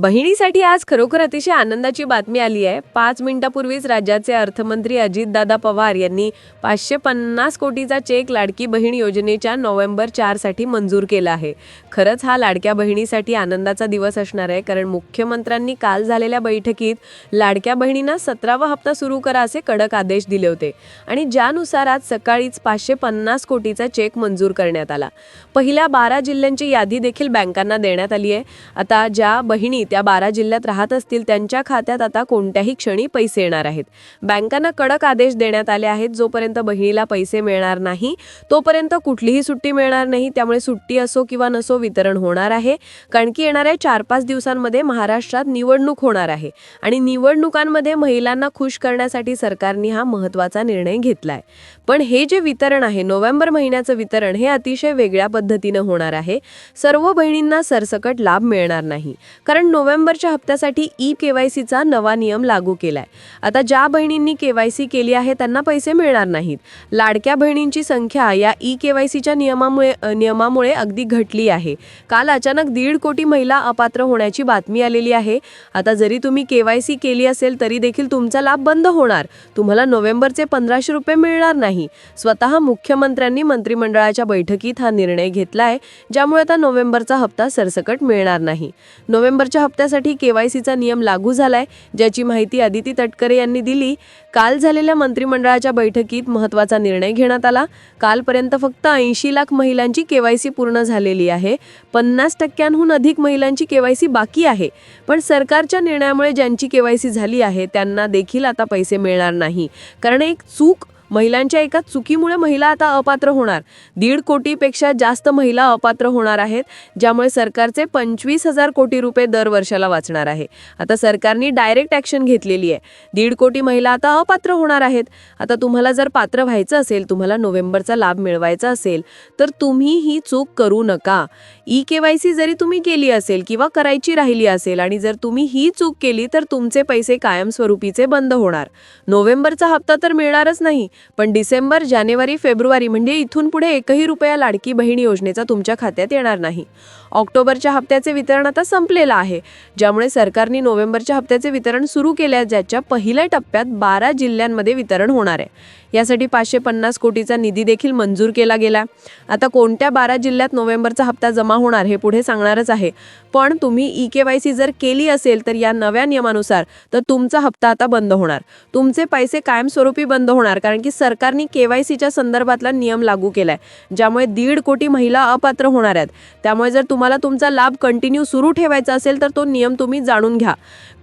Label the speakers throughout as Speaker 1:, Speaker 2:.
Speaker 1: बहिणीसाठी आज खरोखर अतिशय आनंदाची बातमी आली आहे. पाच मिनिटापूर्वीच राज्याचे अर्थमंत्री अजितदादा पवार यांनी पाचशे पन्नास कोटीचा चेक लाडकी बहीण योजनेच्या नोव्हेंबर चारसाठी मंजूर केला आहे. खरंच हा लाडक्या बहिणीसाठी आनंदाचा दिवस असणार आहे कारण मुख्यमंत्र्यांनी काल झालेल्या बैठकीत लाडक्या बहिणींना सतरावा हप्ता सुरू करा असे कडक आदेश दिले होते आणि ज्यानुसार आज सकाळीच पाचशे पन्नास कोटीचा चेक मंजूर करण्यात आला. पहिल्या बारा जिल्ह्यांची यादी देखील बँकांना देण्यात आली आहे. आता ज्या बहिणी त्या बारा जिल्ह्यात राहत असतील त्यांच्या खात्यात आता कोणत्याही क्षणी पैसे येणार आहेत. बँकांना कडक आदेश देण्यात आले आहेत जोपर्यंत बहिणीला पैसे मिळणार नाही तोपर्यंत कुठलीही सुट्टी मिळणार नाही त्यामुळे सुट्टी असो किंवा नसो वितरण होणार आहे. कारण की येणाऱ्या चार पाच दिवसांमध्ये महाराष्ट्रात निवडणूक होणार आहे आणि निवडणुकांमध्ये महिलांना खुश करण्यासाठी सरकारने हा महत्त्वाचा निर्णय घेतला आहे पण हे जे वितरण आहे नोव्हेंबर महिन्याचं वितरण हे अतिशय वेगळ्या पद्धतीनं होणार आहे. सर्व बहिणींना सरसकट लाभ मिळणार नाही. कारण नोव्हेंबरच्या हप्त्यासाठी ई के वाय सीचा नवा नियम लागू केलाय. आता ज्या बहिणींनी के वाय सी केली आहे त्यांना पैसे मिळणार नाहीत. लाडक्या बहिणींची संख्या या ई के वाय सीच्या नियमामुळे नियमामुळे अगदी घटली आहे. काल अचानक दीड कोटी महिला अपात्र होण्याची बातमी आलेली आहे. आता जरी तुम्ही के वाय सी केली असेल तरी देखील तुमचा लाभ बंद होणार. तुम्हाला नोव्हेंबरचे पंधराशे रुपये मिळणार नाही. स्वतः मुख्यमंत्र्यांनी मंत्रिमंडळाच्या बैठकीत हा निर्णय घेतलाय ज्यामुळे आता नोव्हेंबरचा हप्ता सरसकट मिळणार नाही. नोव्हेंबरच्या हप्त्यासाठी केवायसीचा नियम लागू झालाय ज्याची माहिती अदिती तटकरे यांनी दिली. काल झालेल्या मंत्रिमंडळाच्या बैठकीत महत्त्वाचा निर्णय घेण्यात आला. कालपर्यंत फक्त ऐंशी लाख महिलांची केवायसी पूर्ण झालेली आहे. पन्नास टक्क्यांहून अधिक महिलांची केवायसी बाकी आहे. पण सरकारच्या निर्णयामुळे ज्यांची केवायसी झाली आहे त्यांना देखील आता पैसे मिळणार नाही. कारण एक चूक महिलांच्या एका चुकीमुळे महिला आता अपात्र होणार. दीड कोटीपेक्षा जास्त महिला अपात्र होणार आहेत ज्यामुळे सरकारचे पंचवीस हजार कोटी रुपये दर वर्षाला वाचणार आहे. आता सरकारने डायरेक्ट ॲक्शन घेतलेली आहे. दीड कोटी महिला आता अपात्र होणार आहेत. आता तुम्हाला जर पात्र व्हायचं असेल तुम्हाला नोव्हेंबरचा लाभ मिळवायचा असेल तर तुम्ही ही चूक करू नका. ई के वाय सी जरी तुम्ही केली असेल किंवा करायची राहिली असेल आणि जर तुम्ही ही चूक केली तर तुमचे पैसे कायमस्वरूपीचे बंद होणार. नोव्हेंबरचा हप्ता तर मिळणारच नाही पण डिसेंबर जानेवारी फेब्रुवारी म्हणजे इथून पुढे एकही रुपया लाडकी बहीण योजनेचा तुमच्या खात्यात येणार नाही. ऑक्टोबरच्या हप्त्याचे वितरण आता संपलेलं आहे ज्यामुळे सरकारने नोव्हेंबरच्या हप्त्याचे वितरण सुरू केल्या ज्याच्या पहिल्या टप्प्यात बारा जिल्ह्यांमध्ये वितरण होणार आहे. यासाठी पाचशे पन्नास कोटीचा निधी देखील मंजूर केला गेला. आता कोणत्या बारा जिल्ह्यात नोव्हेंबरचा हप्ता जमा होणार हे पुढे सांगणारच आहे. पण तुम्ही ई के वाय सी जर केली असेल तर या नव्या नियमानुसार तर तुमचा हप्ता आता बंद होणार. तुमचे पैसे कायमस्वरूपी बंद होणार कारण की सरकारने के वाय सीच्या संदर्भातला नियम लागू केलाय ज्यामुळे दीड कोटी महिला अपात्र होणार आहेत. त्यामुळे जर तुम्हाला तुमचा लाभ कंटिन्यू सुरू ठेवायचा असेल तर तो नियम तुम्ही जाणून घ्या.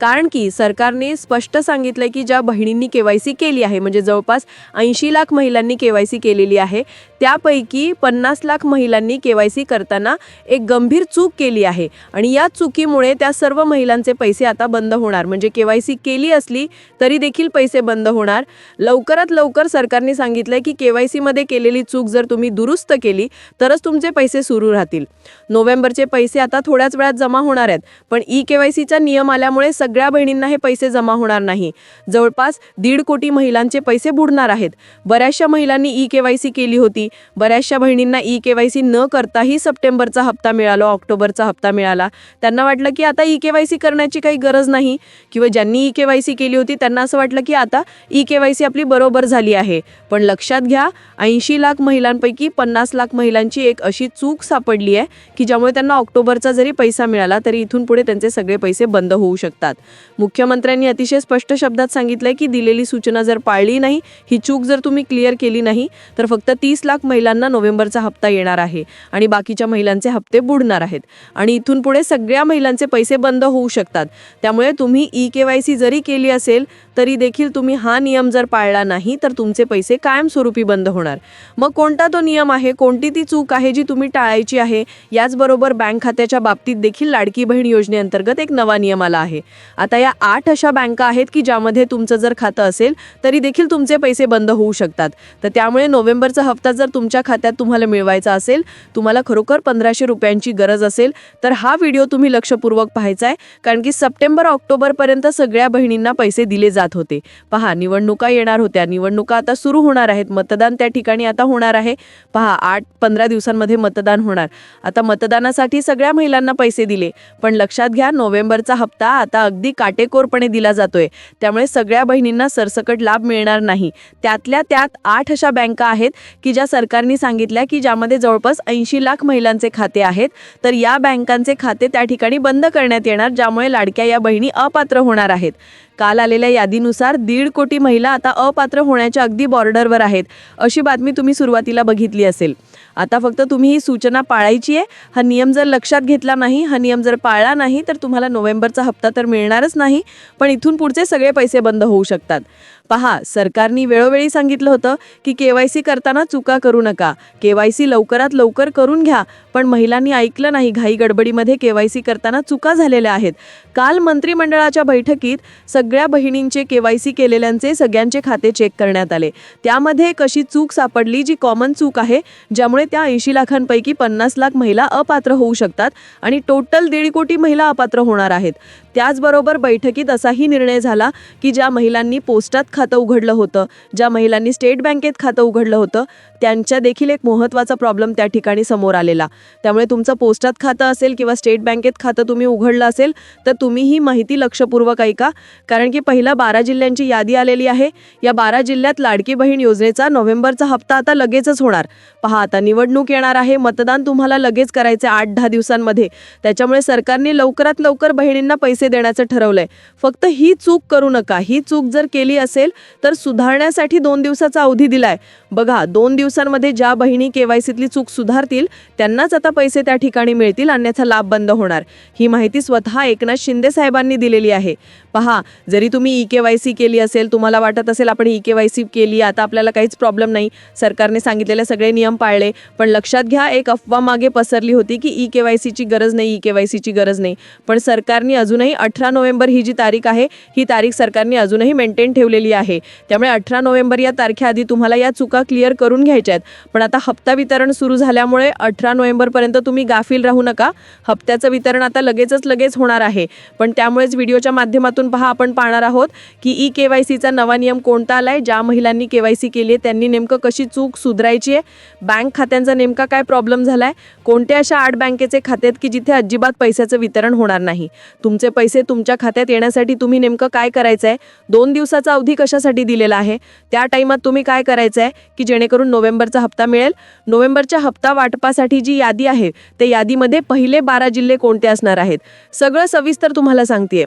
Speaker 1: कारण की सरकारने स्पष्ट सांगितलंय की ज्या बहिणींनी के वाय सी केली आहे म्हणजे जवळपास ऐंशी लाख महिलांनी केवायसी केलेली आहे. त्यापैकी पन्नास लाख महिलांनी केवायसी करताना एक गंभीर चूक केली आहे. आणि या चुकीमुळे त्या सर्व महिलांचे पैसे आता बंद होणार. म्हणजे केवायसी केली असली तरी देखील पैसे बंद होणार. लवकरात लवकर सरकारने सांगितलंय की के वाय सीमध्ये केलेली चूक जर तुम्ही दुरुस्त केली तरच तुमचे पैसे सुरू राहतील. नोव्हेंबरचे पैसे आता थोड्याच वेळात जमा होणार आहेत. पण ई केवायसीचा नियम आल्यामुळे सगळ्या बहिणींना हे पैसे जमा होणार नाही. जवळपास दीड कोटी महिलांचे पैसे बुडणार आहेत. बऱ्याचशा महिलांनी ई केवायसी केली होती. बऱ्याचशा बहिणींना ई केवायसी न करताही सप्टेंबरचा हप्ता मिळाला ऑक्टोबरचा हप्ता मिळाला. त्यांना वाटलं की आता ई केवायसी करण्याची काही गरज नाही. किंवा ज्यांनी ई केवायसी केली होती त्यांना असं वाटलं की आता ई केवायसी आपली बरोबर झाली आहे. पण लक्षात घ्या ऐंशी लाख महिलांपैकी पन्नास लाख महिलांची एक अशी चूक सापडली आहे की ज्यामुळे त्यांना ऑक्टोबरचा जरी पैसा मिळाला तरी इथून पुढे त्यांचे सगळे पैसे बंद होऊ शकतात. मुख्यमंत्र्यांनी अतिशय स्पष्ट शब्दात सांगितलंय की दिलेली सूचना जर पाळली नाही ही चूक चूक जर तुम्ही क्लिअर केली नाही तर फक्त तीस लाख महिलांना नोव्हेंबरचा हप्ता येणार आहे आणि बाकीच्या महिलांचे हप्ते बुडणार आहेत. आणि इथून पुढे सगळ्या महिलांचे पैसे बंद होऊ शकतात. त्यामुळे तुम्ही ई के वाय सी जरी केली असेल तरी देखील तुम्ही हा नियम जर पाळला नाही तर तुमचे पैसे कायमस्वरूपी बंद होणार. मग कोणता तो नियम आहे? कोणती ती चूक आहे जी तुम्ही टाळायची आहे? याचबरोबर बँक खात्याच्या बाबतीत देखील लाडकी बहीण योजनेअंतर्गत एक नवा नियम आला आहे. आता या आठ अशा बँका आहेत की ज्यामध्ये तुमचं जर खातं असेल तरी देखील तुमचे पैसे बंद
Speaker 2: बंद होऊ शकतात. तर त्यामुळे नोव्हेंबरचा हप्ता जर तुमच्या खात्यात तुम्हाला मिळवायचा असेल तुम्हाला खरोखर पंधराशे रुपयांची गरज असेल तर हा व्हिडिओ तुम्ही लक्षपूर्वक पाहायचा आहे कारण की सप्टेंबर ऑक्टोबरपर्यंत सगळ्या बहिणींना पैसे दिले जात होते. पहा निवडणुका येणार होत्या. निवडणुका आता सुरू होणार आहेत. मतदान त्या ठिकाणी आता होणार आहे. पहा आठ पंधरा दिवसांमध्ये मतदान होणार. आता मतदानासाठी सगळ्या महिलांना पैसे दिले. पण लक्षात घ्या नोव्हेंबरचा हप्ता आता अगदी काटेकोरपणे दिला जातोय. त्यामुळे सगळ्या बहिणींना सरसकट लाभ मिळणार नाही. त्या त्यातल्या त्यात आठ अशा बँका आहेत की ज्या सरकारने सांगितल्या की ज्यामध्ये जवळपास ऐंशी लाख महिलांचे खाते आहेत. तर या बँकांचे खाते त्या ठिकाणी बंद करण्यात येणार ज्यामुळे लाडक्या या बहिणी अपात्र होणार आहेत. काल आलेल्या यादीनुसार दीड कोटी महिला आता अपात्र होण्याच्या अगदी बॉर्डरवर आहेत. अशी बातमी तुम्ही सुरुवातीला बघितली असेल. आता फक्त तुम्ही ही सूचना पाळायची आहे. हा नियम जर लक्षात घेतला नाही हा नियम जर पाळला नाही तर तुम्हाला नोव्हेंबरचा हप्ता तर मिळणारच नाही पण इथून पुढचे सगळे पैसे बंद होऊ शकतात. पहा सरकारने वेळोवेळी सांगितलं होतं की के वाय सी करताना चुका करू नका. के वाय सी लवकरात लवकर करून घ्या पण महिलांनी ऐकलं नाही घाई गडबडीमध्ये के वाय सी करताना चुका झालेल्या आहेत. काल मंत्रिमंडळाच्या बैठकीत सग सगळ्या बहिणींचे के वाय सी केलेल्यांचे सगळ्यांचे खाते चेक करण्यात आले. त्यामध्ये एक अशी चूक सापडली जी कॉमन चूक आहे ज्यामुळे त्या ऐंशी लाखांपैकी पन्नास लाख महिला अपात्र होऊ शकतात आणि टोटल दीड कोटी महिला अपात्र होणार आहेत. त्याचबरोबर बैठकीत असाही निर्णय झाला की ज्या महिलांनी पोस्टात खातं उघडलं होतं ज्या महिलांनी स्टेट बँकेत खातं उघडलं होतं त्यांच्या देखील एक महत्त्वाचा प्रॉब्लेम त्या ठिकाणी समोर आलेला. त्यामुळे तुमचं पोस्टात खातं असेल किंवा स्टेट बँकेत खातं तुम्ही उघडलं असेल तर तुम्ही ही माहिती लक्षपूर्वक ऐका कारण की पहिला बारा जिल्ह्यांची यादी आलेली आहे. या बारा जिल्ह्यात लाडकी बहीण योजनेचा नोव्हेंबरचा हप्ता आता लगेचच होणार. पहा आता निवडणूक येणार आहे. मतदान तुम्हाला लगेच करायचे आठ दहा दिवसांमध्ये. त्याच्यामुळे सरकारने लवकरात लवकर बहिणींना पैसे देण्याचं ठरवलंय. फक्त ही चूक करू नका. ही चूक जर केली असेल तर सुधारण्यासाठी दोन दिवसाचा अवधी दिलाय. बघा दोन दिवसांमध्ये ज्या बहिणी केवायसीतली चूक सुधारतील त्यांनाच आता पैसे त्या ठिकाणी मिळतील अन्यथा लाभ बंद होणार. ही माहिती स्वतः एकनाथ शिंदे साहेबांनी दिलेली आहे. पहा जरी तुम्ही ई के वाय सी केली असेल तुम्हाला वाटत असेल आपण ई के वाय सी केली आता आपल्याला काहीच प्रॉब्लेम नाही. सरकारने सांगितलेले सगळे नियम पाळले. पण लक्षात घ्या एक अफवा मागे पसरली होती की ई के वाय सीची गरज नाही ई के वाय सीची गरज नाही. पण सरकारने अजूनही अठरा नोव्हेंबर ही जी तारीख आहे ही तारीख सरकारने अजूनही मेंटेन ठेवलेली आहे. त्यामुळे अठरा नोव्हेंबर या तारखेआधी तुम्हाला या चुका क्लिअर करून घ्यायच्या आहेत. पण आता हप्ता वितरण सुरू झाल्यामुळे अठरा नोव्हेंबरपर्यंत तुम्ही गाफील राहू नका. हप्त्याचं वितरण आता लगेचच लगेच होणार आहे. पण त्यामुळेच व्हिडिओच्या माध्यमातून पहा आपण पाहणार आहोत की ई के वाय सीचा नवा नियम कोणता आला आहे ज्या महिलांनी के वाय सी केली आहे त्यांनी नेमकं कशी चूक सुधारायची आहे बँक खात्यांचा नेमका काय प्रॉब्लेम झालाय कोणत्या अशा आठ बँकेचे खाते आहेत की जिथे अजिबात पैशाचं वितरण होणार नाही? तुमचे पैसे तुमच्या खात्यात येण्यासाठी तुम्ही नेमकं काय करायचं आहे दोन दिवसाचा अवधी कशासाठी दिलेला आहे? त्या टाईमात तुम्ही काय करायचं आहे की जेणेकरून नोव्हेंबरचा हप्ता मिळेल? नोव्हेंबरच्या हप्ता वाटपासाठी जी यादी आहे ते यादीमध्ये पहिले बारा जिल्हे कोणते असणार आहेत? सगळं सविस्तर तुम्हाला सांगते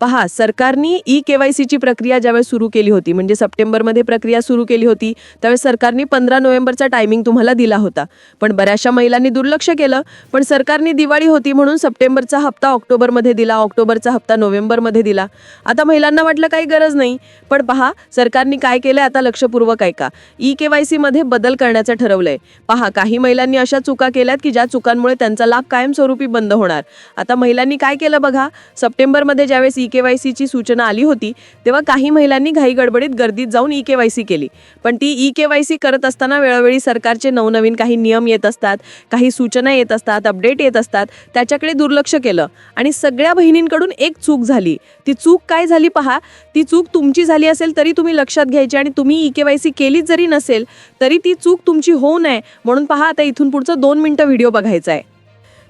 Speaker 2: पहा सरकारने ई के वाय सीची प्रक्रिया ज्यावेळेस सुरू केली होती म्हणजे सप्टेंबरमध्ये प्रक्रिया सुरू केली होती त्यावेळेस सरकारने पंधरा नोव्हेंबरचा टायमिंग तुम्हाला दिला होता. पण बऱ्याचशा महिलांनी दुर्लक्ष केलं पण सरकारने दिवाळी होती म्हणून सप्टेंबरचा हप्ता ऑक्टोबरमध्ये दिला ऑक्टोबरचा हप्ता नोव्हेंबरमध्ये दिला. आता महिलांना वाटलं काही गरज नाही पण पहा सरकारने काय केलं आता लक्षपूर्वक ऐका. ई के वाय सीमध्ये बदल करण्याचं ठरवलंय. पहा काही महिलांनी अशा चुका केल्यात की ज्या चुकांमुळे त्यांचा लाभ कायमस्वरूपी बंद होणार. आता महिलांनी काय केलं बघा सप्टेंबरमध्ये ज्यावेळेस ई के वाय सीची सूचना आली होती तेव्हा काही महिलांनी घाई गडबडीत गर्दीत जाऊन ई के वाय सी केली. पण ती ई के वाय सी करत असताना वेळोवेळी सरकारचे नवनवीन काही नियम येत असतात काही सूचना येत असतात अपडेट येत असतात त्याच्याकडे दुर्लक्ष केलं आणि सगळ्या बहिणींकडून एक चूक झाली. ती चूक काय झाली पहा? ती चूक तुमची झाली असेल तरी तुम्ही लक्षात घ्यायची आणि तुम्ही ई के वाय सी केलीच जरी नसेल तरी ती चूक तुमची होऊ नये. म्हणून पहा आता इथून पुढचं दोन मिनिटं व्हिडिओ बघायचा आहे.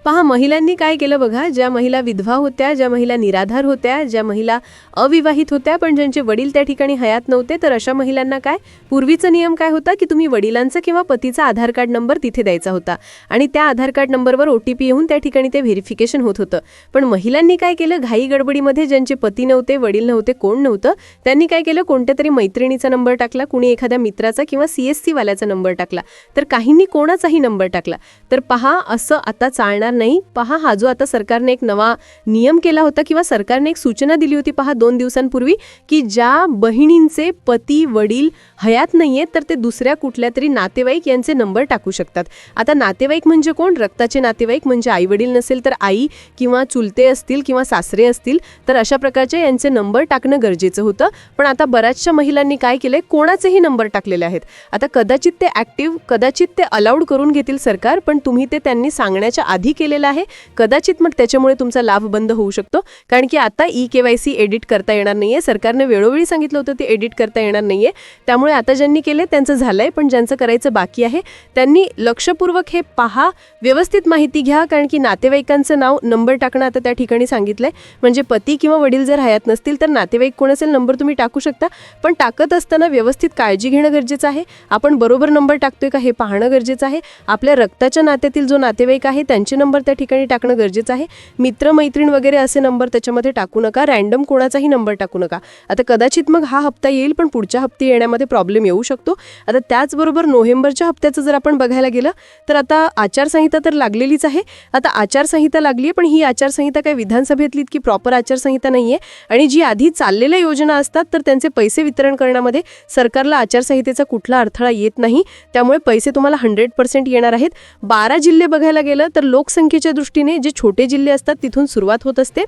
Speaker 1: पहा महिलांनी काय केलं बघा? ज्या महिला विधवा होत्या ज्या महिला निराधार होत्या ज्या महिला अविवाहित होत्या पण ज्यांचे वडील त्या ठिकाणी हयात नव्हते तर अशा महिलांना काय? पूर्वीचा नियम काय होता की तुम्ही वडिलांचा किंवा पतीचा आधार कार्ड नंबर तिथे द्यायचा होता आणि त्या आधार कार्ड नंबरवर ओ टी पी येऊन त्या ठिकाणी ते व्हेरिफिकेशन होत होतं. पण महिलांनी काय केलं? घाई गडबडीमध्ये ज्यांचे पती नव्हते वडील नव्हते कोण नव्हतं त्यांनी काय केलं? कोणत्या तरी मैत्रिणीचा नंबर टाकला कुणी एखाद्या मित्राचा किंवा सी एस सीवाल्याचा नंबर टाकला तर काहींनी कोणाचाही नंबर टाकला. तर पहा असं आता चालणार नाही. पहा हा जो आता सरकारने एक नवा नियम केला होता किंवा सरकारने एक सूचना दिली होती पहा दोन दिवसांपूर्वी की ज्या बहिणींचे पती वडील हयात नाहीये तर ते दुसऱ्या कुठल्या तरी नातेवाईक यांचे नंबर टाकू शकतात. आता नातेवाईक म्हणजे कोण? रक्ताचे नातेवाईक म्हणजे आई वडील नसेल तर आई किंवा चुलते असतील किंवा सासरे असतील तर अशा प्रकारचे यांचे नंबर टाकणं गरजेचं होतं. पण आता बऱ्याचशा महिलांनी काय केलंय? कोणाचेही नंबर टाकलेले आहेत. आता कदाचित ते ऍक्टिव्ह कदाचित ते अलाउड करून घेतील सरकार पण तुम्ही ते त्यांनी सांगण्याच्या आधी केलेलं आहे. कदाचित मग त्याच्यामुळे तुमचा लाभ बंद होऊ शकतो. कारण की आता E K Y C edit करता येणार नाहीये. सरकारने वेळोवेळी सांगितलं होतं ते एडिट करता येणार नाहीये. त्यामुळे आता ज्यांनी केले त्यांचं झालंय पण ज्यांचं करायचं बाकी आहे त्यांनी लक्षपूर्वक हे पहा. व्यवस्थित माहिती घ्या कारण की नातेवाईकांचं नाव नंबर टाकणं आता त्या ठिकाणी सांगितलंय. म्हणजे पती किंवा वडील जर हयात नसतील तर नातेवाईक कोण असेल नंबर तुम्ही टाकू शकता. पण टाकत असताना व्यवस्थित काळजी घेणं गरजेचं आहे. आपण बरोबर नंबर टाकतोय का हे पाहणं गरजेचं आहे. आपल्या रक्ताच्या नात्यातील जो नातेवाईक आहे त्यांचे नंबर त्या ठिकाणी टाकणं गरजेचं आहे. मित्रमैत्रीण वगैरे असे नंबर त्याच्यामध्ये टाकू नका. रॅन्डम कोणाचाही नंबर टाकू नका. आता कदाचित मग हा हप्ता येईल पण पुढच्या हप्ते येण्यामध्ये प्रॉब्लेम येऊ शकतो. आता त्याचबरोबर नोव्हेंबरच्या हप्त्याचं जर आपण बघायला गेलं तर आता आचारसंहिता तर लागलेलीच आहे. आता आचारसंहिता लागली आहे पण ही आचारसंहिता काही विधानसभेतली इतकी प्रॉपर आचारसंहिता नाही आहे आणि जी आधी चाललेल्या योजना असतात तर त्यांचे पैसे वितरण करण्यामध्ये सरकारला आचारसंहितेचा कुठला अडथळा येत नाही. त्यामुळे पैसे तुम्हाला हंड्रेड पर्सेंट येणार आहेत. बारा जिल्हे बघायला गेलं तर लोकसंख्या लोकसंख्येच्या दृष्टीने जे छोटे जिल्हे असतात तिथून सुरुवात होत असते.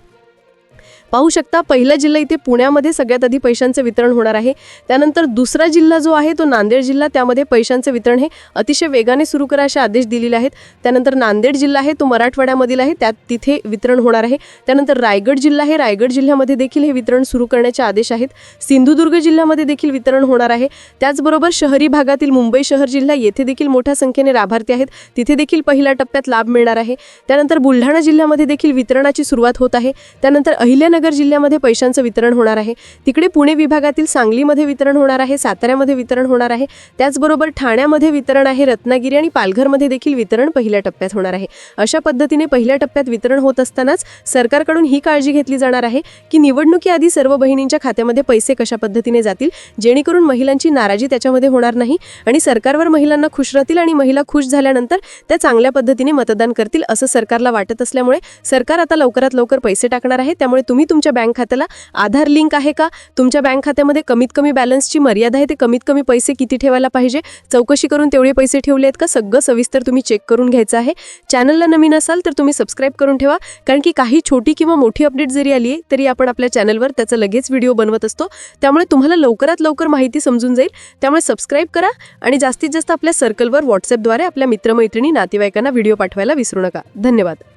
Speaker 1: पाहू शकता पहिला जिल्हा इथे पुण्यामध्ये सगळ्यात आधी पैशांचं वितरण होणार आहे. त्यानंतर दुसरा जिल्हा जो आहे तो नांदेड जिल्हा. त्यामध्ये पैशांचं वितरण हे अतिशय वेगाने सुरू करा असे आदेश दिलेले आहेत. त्यानंतर नांदेड जिल्हा आहे तो मराठवाड्यामधील आहे. त्यात तिथे वितरण होणार आहे. त्यानंतर रायगड जिल्हा आहे रायगड जिल्ह्यामध्ये देखील हे वितरण सुरू करण्याचे आदेश आहेत. सिंधुदुर्ग जिल्ह्यामध्ये देखील वितरण होणार आहे. त्याचबरोबर शहरी भागातील मुंबई शहर जिल्हा येथे देखील मोठ्या संख्येने लाभार्थी आहेत. तिथे देखील पहिल्या टप्प्यात लाभ मिळणार आहे. त्यानंतर बुलढाणा जिल्ह्यामध्ये देखील वितरणाची सुरुवात होत आहे. त्यानंतर अहमदनगर जिल्ह्यामध्ये पैशांचं वितरण होणार आहे. तिकडे पुणे विभागातील सांगलीमध्ये वितरण होणार आहे साताऱ्यामध्ये वितरण होणार आहे. त्याचबरोबर ठाण्यामध्ये वितरण आहे रत्नागिरी आणि पालघरमध्ये देखील वितरण पहिल्या टप्प्यात होणार आहे. अशा पद्धतीने पहिल्या टप्प्यात वितरण होत असतानाच सरकारकडून ही काळजी घेतली जाणार आहे की निवडणुकीआधी सर्व बहिणींच्या खात्यामध्ये पैसे कशा पद्धतीने जातील जेणेकरून महिलांची नाराजी त्याच्यामध्ये होणार नाही आणि सरकारवर महिलांना खुश राहतील आणि महिला खुश झाल्यानंतर त्या चांगल्या पद्धतीने मतदान करतील असं सरकारला वाटत असल्यामुळे सरकार आता लवकरात लवकर पैसे टाकणार आहे. त्यामुळे तुम्ही तुम्ही तुमच्या बँक खात्याला आधार लिंक आहे का? तुमच्या बँक खात्यामध्ये कमीत कमी बॅलन्सची मर्यादा आहे ते कमीत कमी पैसे किती ठेवायला पाहिजे? चौकशी करून तेवढे पैसे ठेवले आहेत का? सगळं सविस्तर तुम्ही चेक करून घ्यायचं आहे. चॅनलला नवीन असाल तर तुम्ही सबस्क्राईब करून ठेवा कारण की काही छोटी किंवा मोठी अपडेट जरी आली आहे तरी आपण आपल्या चॅनलवर त्याचा लगेच व्हिडिओ बनवत असतो. त्यामुळे तुम्हाला लवकरात लवकर माहिती समजून जाईल. त्यामुळे सबस्क्राईब करा आणि जास्तीत जास्त आपल्या सर्कलवर व्हॉट्सअपद्वारे आपल्या मित्रमैत्रिणी नातेवाईकांना व्हिडिओ पाठवायला विसरू नका. धन्यवाद.